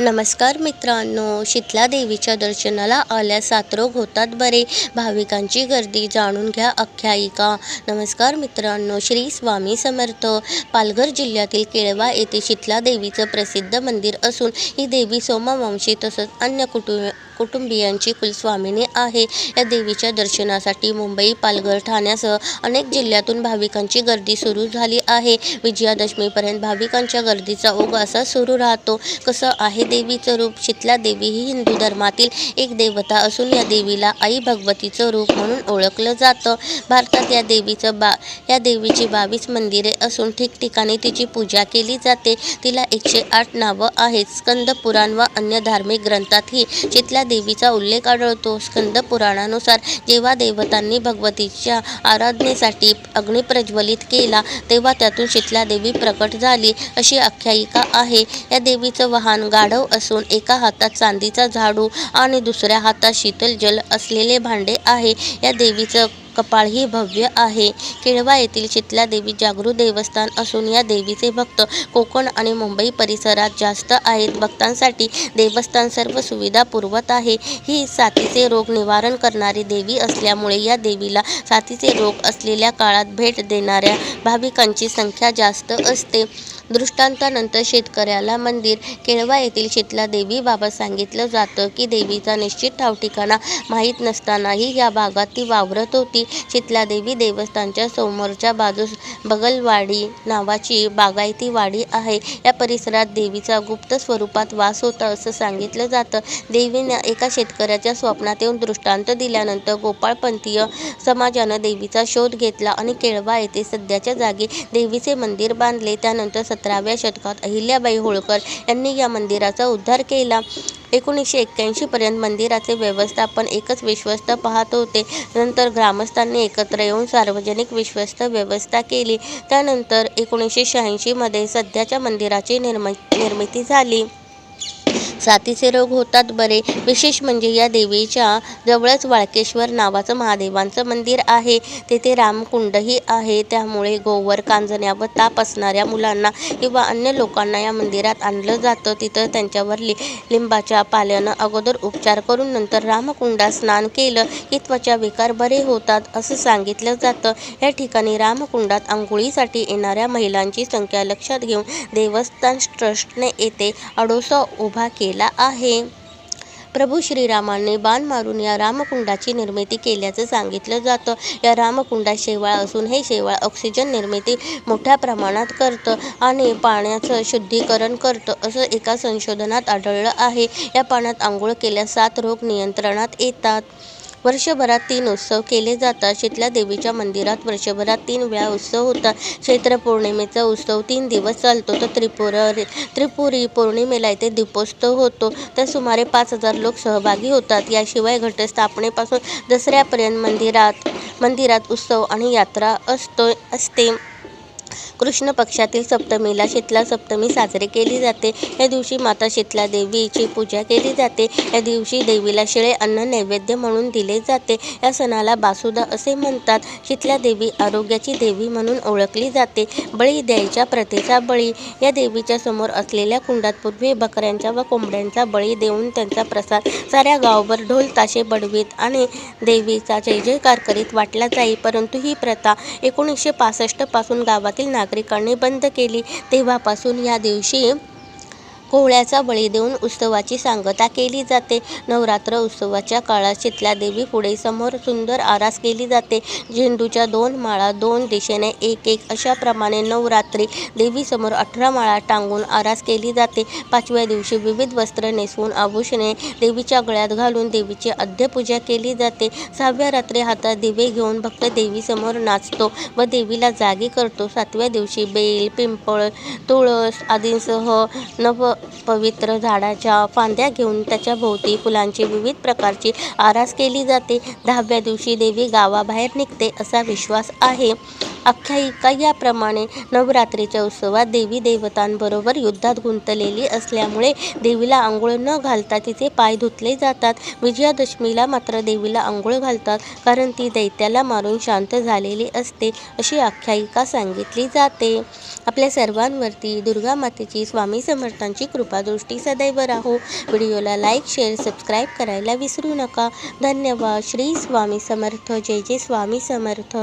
नमस्कार मित्रांनो शीतला देवीच्या दर्शनाला आल्यास सातरोग होतात बरे. भाविकांची गर्दी जाणून घ्या आख्यायिका. नमस्कार मित्रांनो श्री स्वामी समर्थ. पालघर जिल्ह्यातील केळवा येथे शीतला देवीचं प्रसिद्ध मंदिर असून ही देवी सोमवंशी तसंच अन्य कुटुंब कुटुंबियांची कुलस्वामिनी आहे. या देवीच्या दर्शनासाठी मुंबई पालघर ठाण्यासह अनेक जिल्ह्यातून भाविकांची गर्दी सुरू झाली आहे. विजयादशमीपर्यंत भाविकांच्या गर्दीचा ओघ असा सुरू राहतो. कसं आहे देवीचं रूप? शीतला देवी ही हिंदू धर्मातील एक देवता असून या देवीला आई भगवतीचं रूप म्हणून ओळखलं जातं. भारतात या देवीचं बा या देवीची बावीस मंदिरे असून ठिकठिकाणी तिची पूजा केली जाते. तिला एकशे आठ नावं आहेत. स्कंद पुराण व अन्य धार्मिक ग्रंथातही शीतला देवीचा उल्लेख आढळतो. स्कंद पुराणानुसार जेव्हा देवतांनी भगवतीच्या आराधनेसाठी अग्नी प्रज्वलित केला तेव्हा त्यातून शीतला देवी प्रकट झाली. अशी आख्यायिका आहे. या देवीचं वाहन गाढव असून एका हातात चांदीचा झाडू आणि दुसऱ्या हातात शीतल जल असलेले भांडे आहे. या देवीचं कपाळही भव्य आहे. केळवा येथील शीतला देवी जागृत देवस्थान असून या देवीचे भक्त कोकण आणि मुंबई परिसरात जास्त आहेत. भक्तांसाठी देवस्थान सर्व सुविधा पुरवत आहे. ही साथीचे रोग निवारण करणारी देवी असल्यामुळे या देवीला साथीचे रोग असलेल्या काळात भेट देणाऱ्या भाविकांची संख्या जास्त असते. दृष्टांतानंतर शेतकऱ्याला मंदिर केळवा येथील शीतला देवीबाबत सांगितलं जातं की देवीचा निश्चित ठावठिकाणा माहीत नसतानाही या भागात ती वावरत होती. शीतला देवी देवस्थानच्या समोरच्या बाजूस बगलवाडी नावाची बागायती वाडी आहे. या परिसरात देवीचा गुप्त स्वरूपात वास होता असं सांगितलं जातं. देवीने एका शेतकऱ्याच्या स्वप्नात येऊन दृष्टांत दिल्यानंतर गोपाळपंथीय समाजानं देवीचा शोध घेतला आणि केळवा येथे सध्याच्या जागी देवीचे मंदिर बांधले. त्यानंतर सतराव्या शतकात अहिल्याबाई होळकर यांनी या मंदिराचा उद्धार केला. एकोणीसशे एक्क्याऐंशीपर्यंत मंदिराचे व्यवस्थापन एकच विश्वस्त पाहत होते. नंतर ग्रामस्थांनी एकत्र येऊन सार्वजनिक विश्वस्त व्यवस्था केली. त्यानंतर एकोणीसशे शहाऐंशीमध्ये सध्याच्या मंदिराची निर्म निर्मिती झाली. साथीचे रोग होतात बरे. विशेष म्हणजे या देवीच्या जवळच वाळकेश्वर नावाचं महादेवांचं मंदिर आहे. तेथे रामकुंडही आहे. त्यामुळे गोवर कांजण्या व ताप असणाऱ्या मुलांना किंवा अन्य लोकांना या मंदिरात आणलं जातं. तिथं त्यांच्यावर लि लिंबाच्या पाल्यानं अगोदर उपचार करून नंतर रामकुंडात स्नान केलं की त्वचा विकार बरे होतात असं सांगितलं जातं. या ठिकाणी रामकुंडात आंघोळीसाठी येणाऱ्या महिलांची संख्या लक्षात घेऊन देवस्थान ट्रस्टने येथे अडोसा उभा केला. आहे. प्रभू श्रीरामांनी बाण मारून या रामकुंडाची निर्मिती केल्याचं सांगितलं जातं. या रामकुंडात शेवाळ असून हे शेवाळ ऑक्सिजन निर्मिती मोठ्या प्रमाणात करतं आणि पाण्याचं शुद्धीकरण करतं असं एका संशोधनात आढळलं आहे. या पाण्यात आंघोळ केल्यास सात रोग नियंत्रणात येतात. वर्षभरात तीन उत्सव केले जातात. शीतला देवीच्या मंदिरात वर्षभरात तीन वेळा उत्सव होतात चैत्र पौर्णिमेचा उत्सव तीन दिवस चालतो. तर त्रिपुरा त्रिपुरी पौर्णिमेला येथे दीपोत्सव होतो. तर सुमारे पाच हजार लोक सहभागी होतात. याशिवाय घटस्थापनेपासून दसऱ्यापर्यंत मंदिरात मंदिरात उत्सव आणि यात्रा असतो असते. कृष्ण पक्षातील सप्तमीला शीतला सप्तमी साजरी केली जाते. या दिवशी माता शीतला देवीची पूजा केली जाते. या दिवशी देवीला शिळे अन्न नैवेद्य म्हणून दिले जाते. या सणाला बासुदा असे म्हणतात. शीतला देवी आरोग्याची देवी म्हणून ओळखली जाते. बळी द्यायच्या प्रथेचा बळी. या देवीच्या समोर असलेल्या कुंडात पूर्वी बकऱ्यांचा व कोंबड्यांचा बळी देऊन त्यांचा प्रसाद साऱ्या गावभर ढोल ताशे बडवीत आणि देवीचा जय जयकार करीत वाटला जाई. परंतु ही प्रथा एकोणीसशे पासष्टपासून गावातील नागरिकांनी बंद केली. तेव्हापासून या दिवशी कोवळ्याचा बळी देऊन उत्सवाची सांगता केली जाते. नवरात्र उत्सवाच्या काळात शीतला देवी पुढे समोर सुंदर आरास केली जाते. झेंडूच्या दोन माळा दोन दिशेने एक एक अशा प्रमाणे नवरात्री देवीसमोर अठरा माळा टांगून आरास केली जाते. पाचव्या दिवशी विविध वस्त्र नेसवून आभूषणे देवीच्या गळ्यात घालून देवीची अध्यपूजा केली जाते. सहाव्या रात्री हातात दिवे घेऊन भक्त देवीसमोर नाचतो व देवीला जागी करतो. सातव्या दिवशी बेल पिंपळ तुळस आदींसह नव पवित्र झाडाच्या फांद्या घेऊन त्याच्या भोवती फुलांची विविध प्रकारची आरास केली जाते. दहाव्या दिवशी देवी गावाबाहेर निघते असा विश्वास आहे. आख्यायिका याप्रमाणे नवरात्रीच्या उत्सवात देवी देवतांबरोबर युद्धात गुंतलेली असल्यामुळे देवीला आंघोळ न घालता तिचे पाय धुतले जातात. विजयादशमीला मात्र देवीला आंघोळ घालतात कारण ती दैत्याला मारून शांत झालेली असते अशी आख्यायिका सांगितली जाते. आपल्या सर्वांवरती दुर्गा मातेची स्वामी समर्थांची कृपादृष्टी सदैव राहो. व्हिडिओला लाईक शेअर सबस्क्राईब करायला विसरू नका. धन्यवाद. श्री स्वामी समर्थ. जय जय स्वामी समर्थ.